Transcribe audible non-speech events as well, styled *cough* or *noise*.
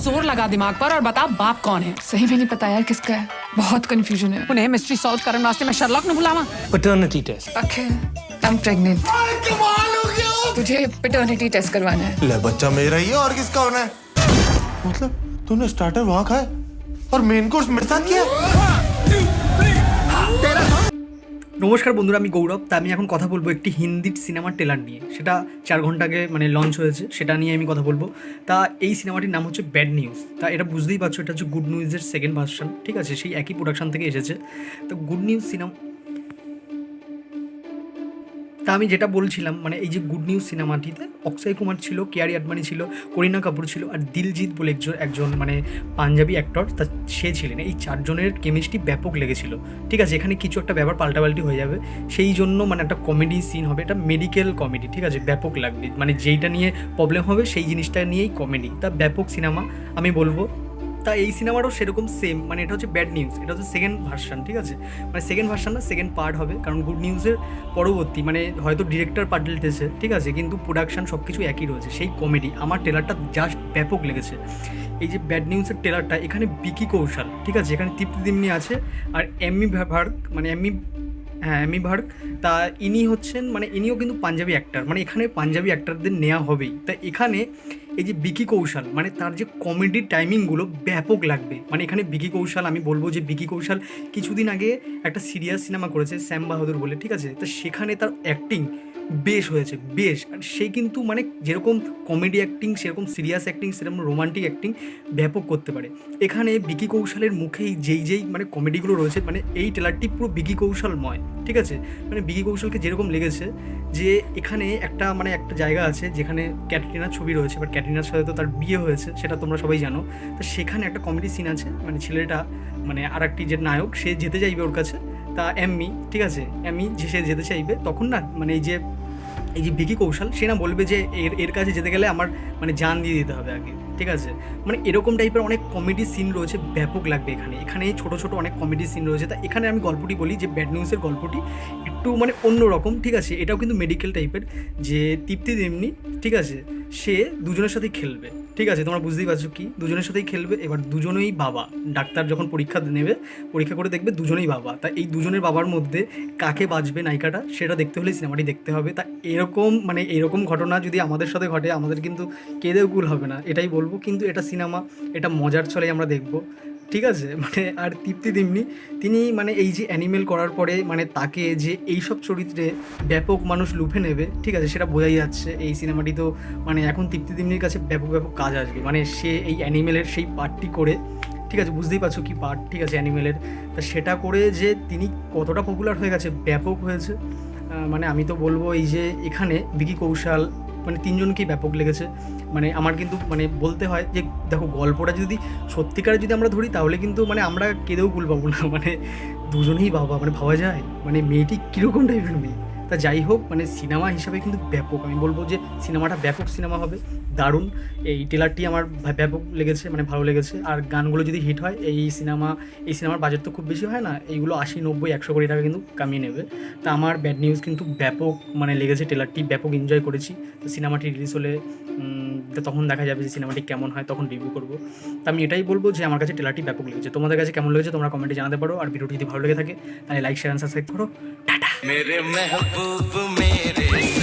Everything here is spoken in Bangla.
ज़ोर लगा दिमाग पर और बता बाप कौन है। सही में नहीं पता यार किसका है। बहुत कंफ्यूजन है। उन्हें मिस्ट्री सॉल्व करने वास्ते मैं शर्लॉक ने बुलावा। Paternity test Akhil I am pregnant तुझे पेटर्निटी टेस्ट करवाना है। ले बच्चा मेरा ही है और किसका होना है? मतलब तूने स्टार्टर वहाँ खाया? और मेन कोर्स मेरे साथ किया? নমস্কার বন্ধুরা, আমি গৌরব। তা আমি এখন কথা বলব একটি হিন্দি সিনেমার ট্রেলার নিয়ে। সেটা চার ঘণ্টা আগে মানে লঞ্চ হয়েছে, সেটা নিয়ে আমি কথা বলব। তা এই সিনেমাটির নাম হচ্ছে ব্যাড নিউজ তা এটা বুঝতেই পারছ, এটা হচ্ছে গুড নিউজের সেকেন্ড ভার্সন ঠিক আছে? সেই একই প্রোডাকশান থেকে এসেছে। তো গুড নিউজ সিনেমা তা আমি যেটা বলছিলাম মানে এই যে গুড নিউজ সিনেমাটিতে অক্ষয় কুমার ছিল কেয়ারি আডবাণী ছিল, করিনা কাপুর ছিল আর দিলজিৎ বলে একজন একজন মানে পাঞ্জাবি অ্যাক্টর তা সে ছিলেন। এই চারজনের কেমিস্ট্রি ব্যাপক লেগেছিল। ঠিক আছে, এখানে কিছু একটা ব্যাপার পাল্টাপাল্টি হয়ে যাবে। সেই জন্য মানে একটা কমেডি সিন হবে, এটা মেডিকেল কমেডি ঠিক আছে, ব্যাপক লাগবে। মানে যেইটা নিয়ে প্রবলেম হবে, সেই জিনিসটা নিয়েই কমেডি তা ব্যাপক সিনেমা আমি বলব। তা এই সিনেমাটাও সেরকম সেম মানে এটা হচ্ছে ব্যাড নিউজ এটা হচ্ছে সেকেন্ড ভার্সন ঠিক আছে? মানে সেকেন্ড ভার্সন না সেকেন্ড পার্ট হবে, কারণ গুড নিউজের পরবর্তী মানে হয়তো ডিরেক্টর পাল্টেছে ঠিক আছে? কিন্তু প্রোডাকশান সব কিছু একই রয়েছে, সেই কমেডি আমার ট্রেলারটা জাস্ট ব্যাপক লেগেছে। এই যে ব্যাড নিউজের ট্রেলারটা এখানে বিকি কৌশল, ঠিক আছে? এখানে তৃপ্তি দিমনি আছে, আর এমনি ভার্ক মানে এমনি হ্যাঁ এমি ভার্ক তা ইনি হচ্ছেন মানে ইনিও কিন্তু পাঞ্জাবি অ্যাক্টার মানে এখানে পাঞ্জাবি অ্যাক্টারদের নেওয়া হবেই। তা এখানে এই যে বিকি কৌশল মানে তার যে কমেডি টাইমিংগুলো ব্যাপক লাগবে। মানে এখানে বিকি কৌশল, আমি বলব যে বিকি কৌশল কিছুদিন আগে একটা সিরিয়াস সিনেমা করেছে শ্যাম বাহাদুর বলে, ঠিক আছে? তো সেখানে তার অ্যাক্টিং বেশ হয়েছে, বেশ। আর সে কিন্তু মানে যেরকম কমেডি অ্যাক্টিং সেরকম সিরিয়াস অ্যাক্টিং সেরকম রোমান্টিক অ্যাক্টিং ব্যাপক করতে পারে। এখানে বিকি কৌশলের মুখেই যেই যেই মানে কমেডিগুলো রয়েছে মানে এই ট্রেলারটি পুরো বিকি কৌশলময়, ঠিক আছে? মানে বিকি কৌশলকে যেরকম লেগেছে যে এখানে একটা মানে একটা জায়গা আছে যেখানে ক্যাটরিনার ছবি রয়েছে বাট ক্যাটরিনার সাথে তো তার বিয়ে হয়েছে, সেটা তোমরা সবাই জানো। তো সেখানে একটা কমেডি সিন আছে মানে ছেলেটা মানে আর একটি যে নায়ক, সে যেতে চাইবে ওর কাছে, তা এমনি ঠিক আছে? এমনি যে সে যেতে চাইবে, তখন না মানে এই যে এই যে বিকি কৌশল, সে না বলবে যে এর এর কাছে যেতে গেলে আমার মানে জান দিয়ে দিতে হবে আগে, ঠিক আছে? মানে এরকম টাইপের অনেক কমেডি সিন রয়েছে, ব্যাপক লাগবে এখানে। এখানে ছোট ছোট অনেক কমেডি সিন রয়েছে। তা এখানে আমি গল্পটি বলি যে ব্যাড নিউজের গল্পটি একটু মানে অন্য রকম ঠিক আছে? এটাও কিন্তু মেডিকেল টাইপের যে তৃপ্তি তেমনি, ঠিক আছে? সে দুজনের সাথেই খেলবে। ঠিক আছে? তোমরা বুঝতেই পারছ কি? দুজনের সাথেই খেলবে, এবার দুজনেই বাবা। ডাক্তার যখন পরীক্ষা নেবে, পরীক্ষা করে দেখবে দুজনেই বাবা। তা এই দুজনের বাবার মধ্যে কাকে বাঁচবে নায়িকাটা, সেটা দেখতে হলে সিনেমাটি দেখতে হবে। তা এরকম মানে এরকম ঘটনা যদি আমাদের সাথে ঘটে, আমাদের কিন্তু কেঁদেও কুল হবে না, এটাই বলব। কিন্তু এটা সিনেমা এটা মজার ছলেই আমরা দেখব। ঠিক আছে? *laughs* মানে আর তৃপ্তি দিমনি তিনি মানে এই যে অ্যানিমেল করার পরে মানে তাকে যে এইসব চরিত্রে ব্যাপক মানুষ লুফে নেবে, ঠিক আছে, সেটা বোঝাই যাচ্ছে। এই সিনেমাটি তো মানে এখন তৃপ্তি দিমনির কাছে ব্যাপক ব্যাপক কাজ আসবে। মানে সে এই অ্যানিমেলের সেই পার্টটি করে, ঠিক আছে, বুঝতেই পারছ কি পার্ট ঠিক আছে অ্যানিমেলের তা সেটা করে যে তিনি কতটা পপুলার হয়ে গেছে, ব্যাপক হয়েছে। মানে আমি তো বলব এই যে এখানে বিকি কৌশল মানে তিনজনকেই ব্যাপক লেগেছে। মানে আমার কিন্তু মানে বলতে হয় যে, দেখো গল্পটা যদি সত্যিকারে যদি আমরা ধরি, তাহলে কিন্তু মানে আমরা কেঁদেও কুল পাবো না। মানে দুজনেই বাবা মানে ভাবা যায়। মানে মেয়েটি কীরকম টাইপের মেয়ে? তা যাই হোক মানে সিনেমা হিসাবে কিন্তু ব্যাপক। আমি বলব যে সিনেমাটা ব্যাপক সিনেমা হবে। দারুণ। এই ট্রেলারটি আমার ব্যাপক লেগেছে মানে ভালো লেগেছে। আর গানগুলো যদি হিট হয়, এই সিনেমা, এই সিনেমার বাজেট তো খুব বেশি হয় না, এইগুলো আশি, নব্বই, একশো কোটি টাকা কিন্তু কামিয়ে নেবে। তা আমার ব্যাড নিউজ কিন্তু ব্যাপক মানে লেগেছে ট্রেলারটি ব্যাপক এনজয় করেছি। তো সিনেমাটি রিলিজ হলে তখন দেখা যাবে যে সিনেমাটি কেমন হয়, তখন রিভিউ করব। তো আমি এটাই বলব যে আমার কাছে ট্রেলারটি ব্যাপক লেগেছে। তোমাদের কাছে কেমন লেগেছে, তোমরা কমেন্টে জানাতে পারো। আর ভিডিওটি যদি ভালো লেগে থাকে, তাহলে লাইক শেয়ার সাবস্ক্রাইব করো। मेरे महबूब मेरे